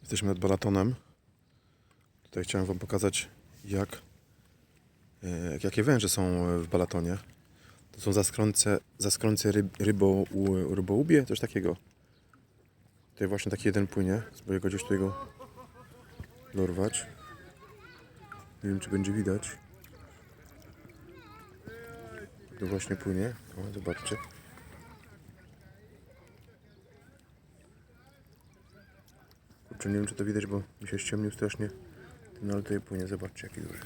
Jesteśmy nad balatonem. Tutaj chciałem Wam pokazać, jak, e, jakie węże są w balatonie. To są zaskrońce, zaskrońce ryb, rybo, rybołubie, coś takiego. Tutaj właśnie taki jeden płynie. Spróbuję go gdzieś tutaj go dorwać. Nie wiem, czy będzie widać. To właśnie płynie. O, zobaczcie. Kurczę, nie wiem, czy to widać, bo mi się ściemnił strasznie. Ten ale tutaj płynie. Zobaczcie, jaki duży.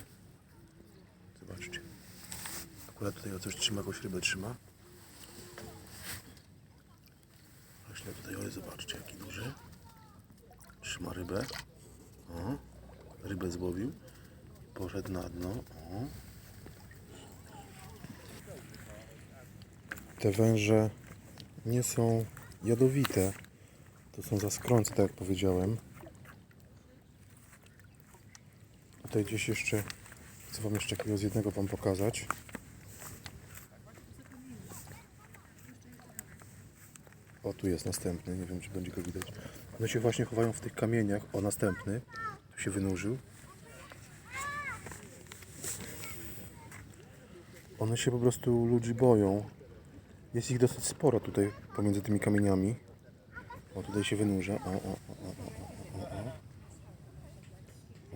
Zobaczcie. Akurat tutaj o coś trzyma, jakąś rybę trzyma. Właśnie tutaj, oj, zobaczcie, jaki duży. Trzyma rybę. O, rybę złowił. Poszedł na dno. O. Te węże nie są jadowite. To są zaskrońce, tak jak powiedziałem. Tutaj gdzieś jeszcze chcę Wam jeszcze jakiegoś jednego Wam pokazać. O, tu jest następny, nie wiem czy będzie go widać. One się właśnie chowają w tych kamieniach. O, następny. Tu się wynurzył. One się po prostu ludzi boją. Jest ich dosyć sporo tutaj pomiędzy tymi kamieniami. O, tutaj się wynurza. O, o, o, o.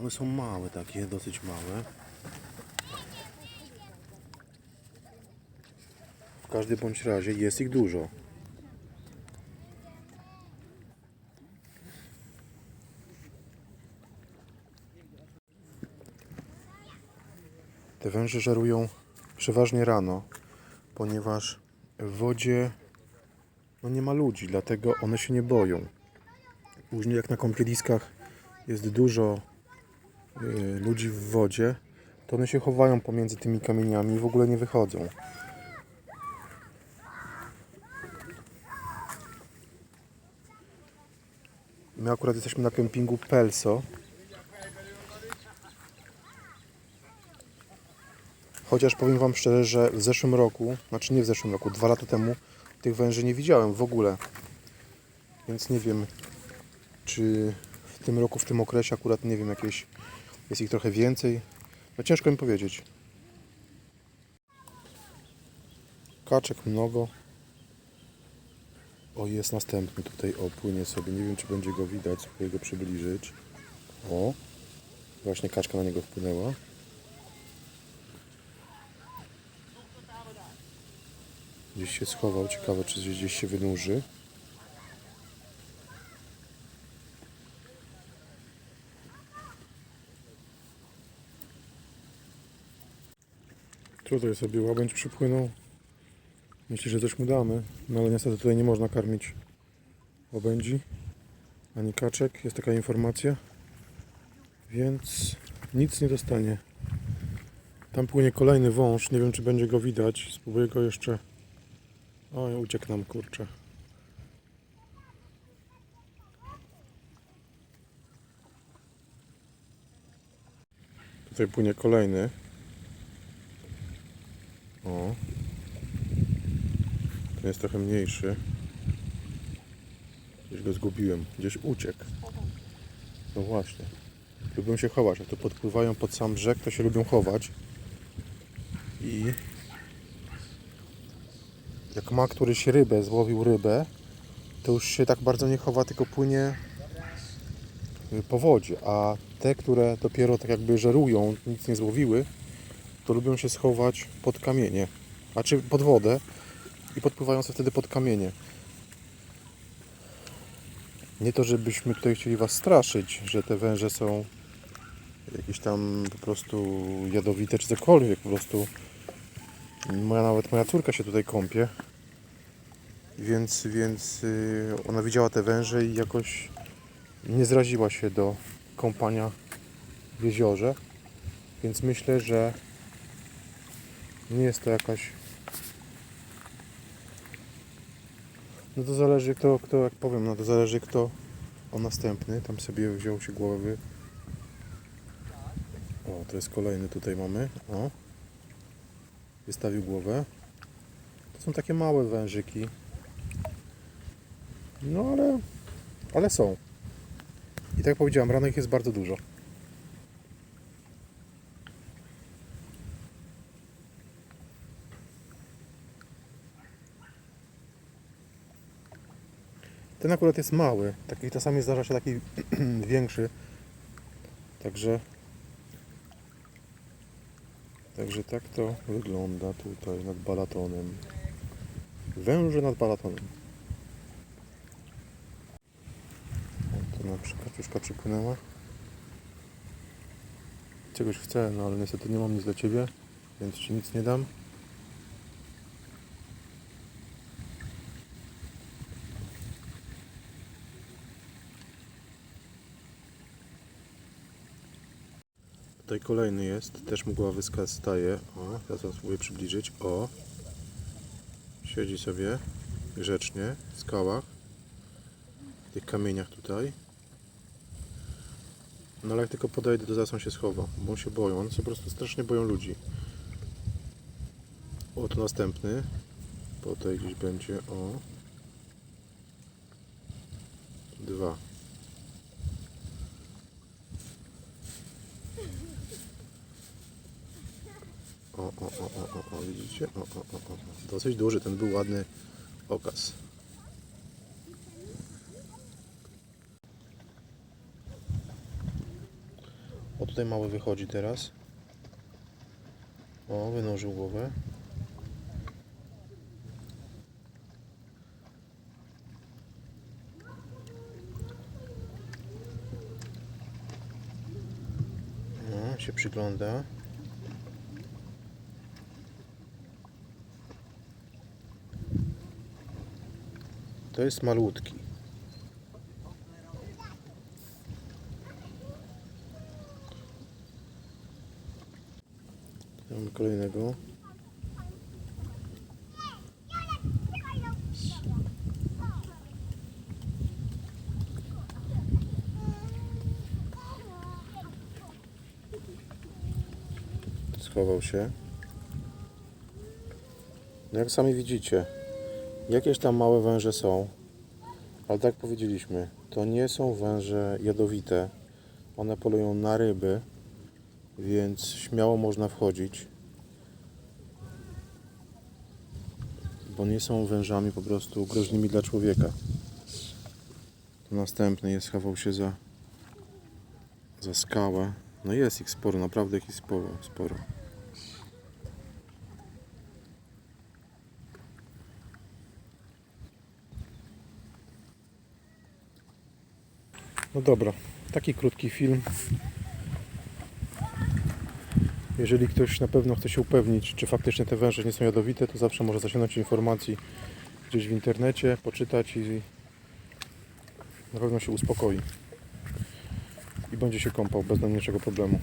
One są małe takie, dosyć małe. W każdym bądź razie jest ich dużo. Te węże żerują przeważnie rano, ponieważ w wodzie no nie ma ludzi, dlatego one się nie boją. Później jak na kąpieliskach jest dużo ludzi w wodzie, to one się chowają pomiędzy tymi kamieniami i w ogóle nie wychodzą. My akurat jesteśmy na kempingu Pelso. Chociaż powiem Wam szczerze, że w zeszłym roku, znaczy nie w zeszłym roku, dwa lata temu tych węży nie widziałem w ogóle. Więc nie wiem, czy w tym roku, w tym okresie akurat nie wiem, jakieś jest ich trochę więcej. No ciężko mi powiedzieć. Kaczek mnogo. O, jest następny tutaj, o, płynie sobie. Nie wiem, czy będzie go widać, spróbuję go przybliżyć. O, właśnie kaczka na niego wpłynęła. Gdzieś się schował, ciekawe, czy gdzieś się wynurzy. Tutaj sobie łabędź przypłynął. Myśli, że coś mu damy, no ale niestety tutaj nie można karmić łabędzi ani kaczek. Jest taka informacja, więc nic nie dostanie. Tam płynie kolejny wąż, nie wiem czy będzie go widać. Spróbuję go jeszcze. Oj, uciekł nam kurczę. Tutaj płynie kolejny. O. Ten jest trochę mniejszy. Gdzieś go zgubiłem. Gdzieś uciekł. No właśnie. Lubią się chować. Jak to podpływają pod sam brzeg, to się lubią chować. I jak ma któryś rybę, złowił rybę, to już się tak bardzo nie chowa, tylko płynie po wodzie. A te, które dopiero tak jakby żerują, nic nie złowiły, to lubią się schować pod kamienie, a czy pod wodę i podpływają sobie wtedy pod kamienie. Nie to, żebyśmy tutaj chcieli Was straszyć, że te węże są jakieś tam po prostu jadowite czy cokolwiek, po prostu moja, nawet moja córka się tutaj kąpie, więc, więc yy, ona widziała te węże i jakoś nie zraziła się do kąpania w jeziorze, więc myślę, że nie jest to jakaś. No to zależy kto, kto jak powiem, no to zależy kto o następny. Tam sobie wziął się głowy. O, to jest kolejny tutaj mamy. O. Wystawił głowę. To są takie małe wężyki. No ale, ale są. I tak jak powiedziałem, ich jest bardzo dużo. Ten akurat jest mały, taki czasami zdarza się taki większy. Także Także tak to wygląda tutaj nad Balatonem. Węże nad Balatonem. O, tu na przykład kaczuszka przypłynęła. Czegoś chcę, no ale niestety nie mam nic dla Ciebie, więc Ci nic nie dam. Tutaj kolejny jest, też mgławyska staje. O, teraz wam spróbuję przybliżyć. O, siedzi sobie grzecznie w skałach, w tych kamieniach tutaj. No ale jak tylko podejdę, to zaraz on się schowa, bo on się boją. One się po prostu strasznie boją ludzi. O, to następny. Tutaj gdzieś będzie. O. Dwa. O, o, o, o, o, widzicie? O, o, o, o. Dosyć duży, ten był ładny okaz. O, tutaj mały wychodzi teraz. O, wynurzył głowę. O, się przygląda. To jest malutki. Mamy kolejnego. Schował się. Jak sami widzicie, jakieś tam małe węże są, ale tak powiedzieliśmy, to nie są węże jadowite. One polują na ryby, więc śmiało można wchodzić. Bo nie są wężami po prostu groźnymi dla człowieka. Następny jest, schował się za, za skałę. No jest ich sporo, naprawdę ich sporo. sporo. No dobra, taki krótki film. Jeżeli ktoś na pewno chce się upewnić, czy faktycznie te węże nie są jadowite, to zawsze może zasięgnąć informacji gdzieś w internecie, poczytać i na pewno się uspokoi. I będzie się kąpał bez najmniejszego problemu.